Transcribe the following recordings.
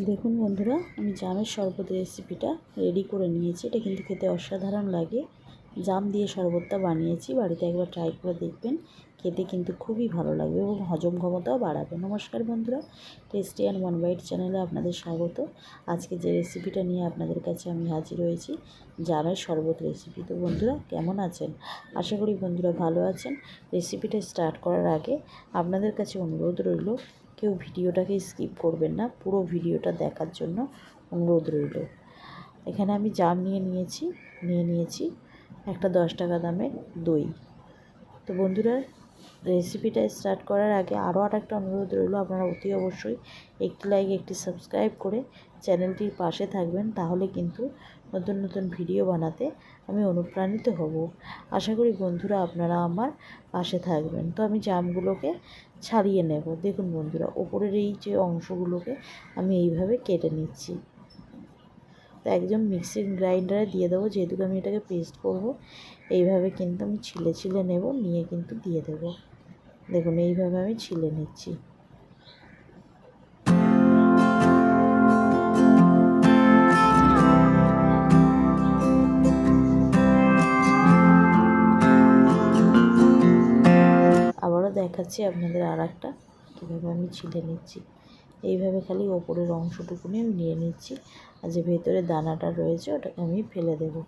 দেখুন বন্ধুরা, আমি জামের শরবত রেসিপিটা রেডি করে নিয়েছি। এটা কিন্তু খেতে অসাধারণ লাগে। জাম দিয়ে শরবতটা বানিয়েছি, বাড়িতে একবার ট্রাই করে দেখবেন। খেতে কিন্তু খুবই ভালো লাগবে এবং হজম ক্ষমতাও বাড়াবে। নমস্কার বন্ধুরা টেস্টি অ্যান্ড ওয়ান বাইট চ্যানেলে আপনাদের স্বাগত। আজকে যে রেসিপিটা নিয়ে আপনাদের কাছে আমি হাজির হয়েছি, জামের শরবত রেসিপি তো বন্ধুরা, কেমন আছেন? আশা করি বন্ধুরা ভালো আছেন। রেসিপিটা স্টার্ট করার আগে আপনাদের কাছে অনুরোধ রইল কেউ ভিডিওটাকে স্কিপ করবেন না, পুরো ভিডিওটা দেখার জন্য অনুরোধ রইল। এখানে আমি জাম নিয়ে নিয়েছি নিয়ে নিয়েছি একটা দশ টাকা দামের দই। তো বন্ধুরা রেসিপিটা স্টার্ট করার আগে আরও আর একটা অনুরোধ রইল, আপনারা অতি অবশ্যই একটি লাইক, একটি সাবস্ক্রাইব করে চ্যানেলটির পাশে থাকবেন, তাহলে কিন্তু নতুন নতুন ভিডিও বানাতে আমি অনুপ্রাণিত হব। আশা করি বন্ধুরা আপনারা আমার পাশে থাকবেন। তো আমি জামগুলোকে ছাড়িয়ে নেব। দেখুন বন্ধুরা, ওপরের এই যে অংশগুলোকে আমি এইভাবে কেটে নিচ্ছি। তো একদম মিক্সিং গ্রাইন্ডারে দিয়ে দেবো। যেহেতু আমি এটাকে পেস্ট করব, এইভাবে কিন্তু আমি ছিলে ছিলে নেব, নিয়ে কিন্তু দিয়ে দেবো। দেখুন, এইভাবে আমি ছিলে নিচ্ছি। আবারও দেখাচ্ছি আপনাদের আর একটা কীভাবে আমি ছিলে নিচ্ছি। এইভাবে খালি ওপরের অংশটুকুনি আমি নিয়ে নিচ্ছি আর যে ভেতরে দানাটা রয়েছে ওটাকে আমি ফেলে দেবো।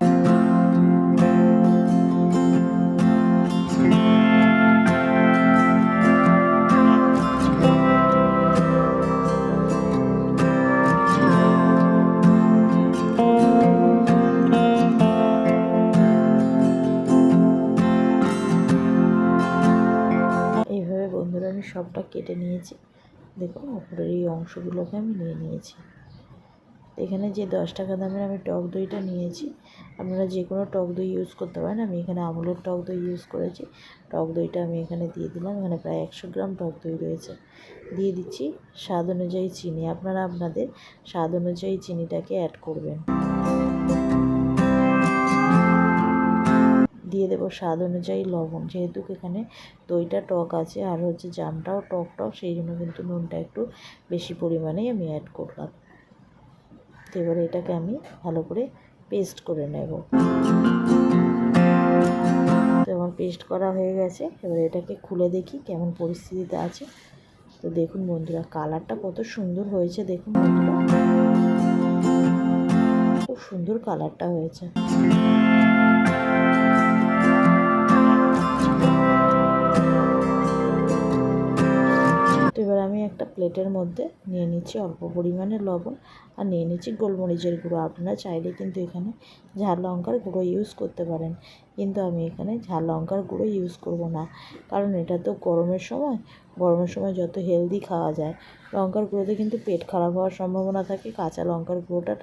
সবটা কেটে নিয়েছি। দেখুন ওপরের এই অংশগুলোকে আমি নিয়ে নিয়েছি। এখানে যে দশ টাকা দামের আমি টক দইটা নিয়েছি, আপনারা যে কোনো টক দই ইউজ করতে পারেন। আমি এখানে আমুলের টক দই ইউজ করেছি। টক দইটা আমি এখানে দিয়ে দিলাম। এখানে প্রায় একশো গ্রাম টক দই রয়েছে। দিয়ে দিচ্ছি স্বাদ অনুযায়ী চিনি। আপনারা আপনাদের স্বাদ অনুযায়ী চিনিটাকে অ্যাড করবেন। দিয়ে দেবো স্বাদ অনুযায়ী লবণ। যেহেতু এখানে দইটা টক আছে আর হচ্ছে জামটাও টক টক, সেই জন্য কিন্তু নুনটা একটু বেশি পরিমাণেই আমি অ্যাড করলাম। তো এবারে এটাকে আমি ভালো করে পেস্ট করে নেব। তো আমার পেস্ট করা হয়ে গেছে। এবার এটাকে খুলে দেখি কেমন পরিস্থিতিতে আছে। তো দেখুন বন্ধুরা কালারটা কত সুন্দর হয়েছে দেখুন বন্ধুরা। খুব সুন্দর কালারটা হয়েছে। আমি একটা প্লেটের মধ্যে নিয়ে নিচ্ছি অল্প পরিমাণে লবণ আর নিয়ে নিচ্ছি গোলমরিচের গুঁড়ো। আপনারা চাইলে কিন্তু এখানে ঝাল লঙ্কার গুঁড়ো ইউজ করতে পারেন। কিন্তু আমি এখানে ঝাল লঙ্কার গুঁড়ো ইউজ করব না। কারণ এটা তো গরমের সময়। গরমের সময় যত হেলদি খাওয়া যায়, লঙ্কার গুঁড়োতে কিন্তু পেট খারাপ হওয়ার সম্ভাবনা থাকে। কাঁচা লঙ্কার গুঁড়োটা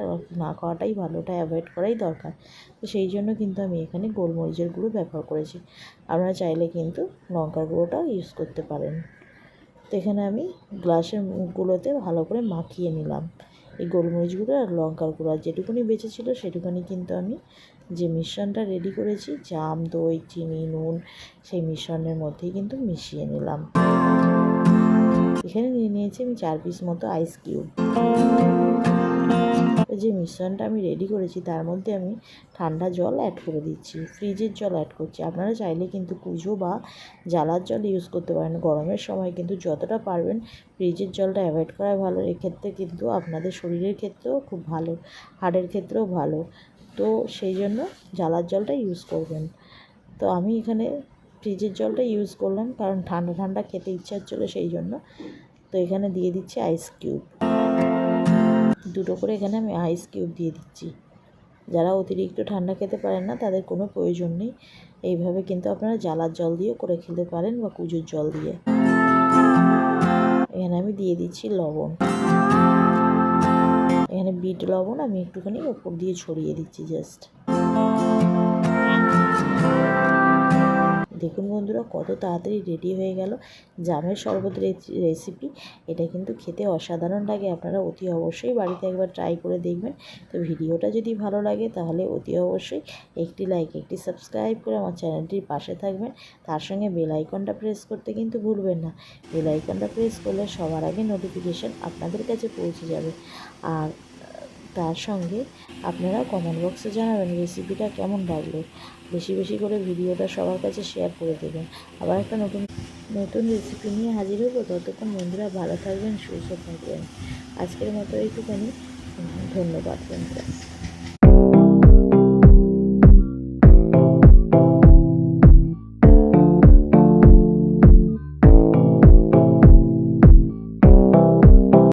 না খাওয়াটাই ভালো, ওটা অ্যাভয়েড করাই দরকার। তো সেই জন্য কিন্তু আমি এখানে গোলমরিচের গুঁড়ো ব্যবহার করেছি। আপনারা চাইলে কিন্তু লঙ্কার গুঁড়োটাও ইউজ করতে পারেন। তো এখানে আমি গ্লাসের মুখগুলোতে ভালো করে মাখিয়ে নিলাম। এই গোলমরিচ গুঁড়ো আর লঙ্কার গুঁড়ো। আর যেটুকুনি বেঁচেছিল সেটুকুনি কিন্তু আমি যে মিশ্রণটা রেডি করেছি, জাম, দই, চিনি, নুন, সেই মিশ্রণের মধ্যেই কিন্তু মিশিয়ে নিলাম। এখানে নিয়ে নিয়েছি আমি চার পিস মতো আইস কিউব যে মিশ্রণটা আমি রেডি করেছি, তার মধ্যে আমি ঠান্ডা জল অ্যাড করে দিচ্ছি। ফ্রিজের জল অ্যাড করছি। আপনারা চাইলে কিন্তু কুজো বা জ্বালার জল ইউজ করতে পারেন। গরমের সময় কিন্তু যতটা পারবেন ফ্রিজের জলটা অ্যাভয়েড করাই ভালো। এক্ষেত্রে কিন্তু আপনাদের শরীরের ক্ষেত্রেও খুব ভালো, হাড়ের ক্ষেত্রেও ভালো। তো সেই জন্য জ্বালার জলটা ইউজ করবেন। তো আমি এখানে ফ্রিজের জলটা ইউজ করলাম, কারণ ঠান্ডা ঠান্ডা খেতে ইচ্ছা হচ্ছিল সেই জন্য। তো এখানে দিয়ে দিচ্ছি আইস কিউব দুটো করে এখানে আমি আইস কিউব দিয়ে দিচ্ছি। যারা অতিরিক্ত ঠান্ডা খেতে পারেন না, তাদের কোনো প্রয়োজন নেই। এইভাবে কিন্তু আপনারা জ্বালার জল দিয়েও করে খেতে পারেন বা কুজোর জল দিয়ে। এখানে আমি দিয়ে দিচ্ছি লবণ। এখানে বিট লবণ আমি একটুখানি ওপর দিয়ে ছড়িয়ে দিচ্ছি জাস্ট দেখুন বন্ধুরা, কত তাড়াতাড়ি রেডি হয়ে গেল। জামের শরবত রেসিপি এটা কিন্তু খেতে অসাধারণ লাগে। আপনারা অতি অবশ্যই বাড়িতে একবার ট্রাই করে দেখবেন। তো ভিডিওটা যদি ভালো লাগে, তাহলে অতি অবশ্যই একটি লাইক একটি সাবস্ক্রাইব করে আমার চ্যানেলটির পাশে থাকবেন। তার সঙ্গে বেল আইকনটা প্রেস করতে কিন্তু ভুলবেন না। বেল আইকনটা প্রেস করলে সবার আগে নোটিফিকেশান আপনাদের কাছে পৌঁছে যাবে। আর তার সঙ্গে আপনারা কমেন্ট বক্সে জানাবেন রেসিপিটা কেমন লাগল। বেশি বেশি করে ভিডিওটা সবার কাছে শেয়ার করে দেবেন। আবার একটা নতুন নতুন রেসিপি নিয়ে হাজির হব। ততক্ষণ বন্ধুরা ভালো থাকবেন, সুস্থ থাকবেন। আজকের মতো এইটুখানি। ধন্যবাদ বন্ধুরা।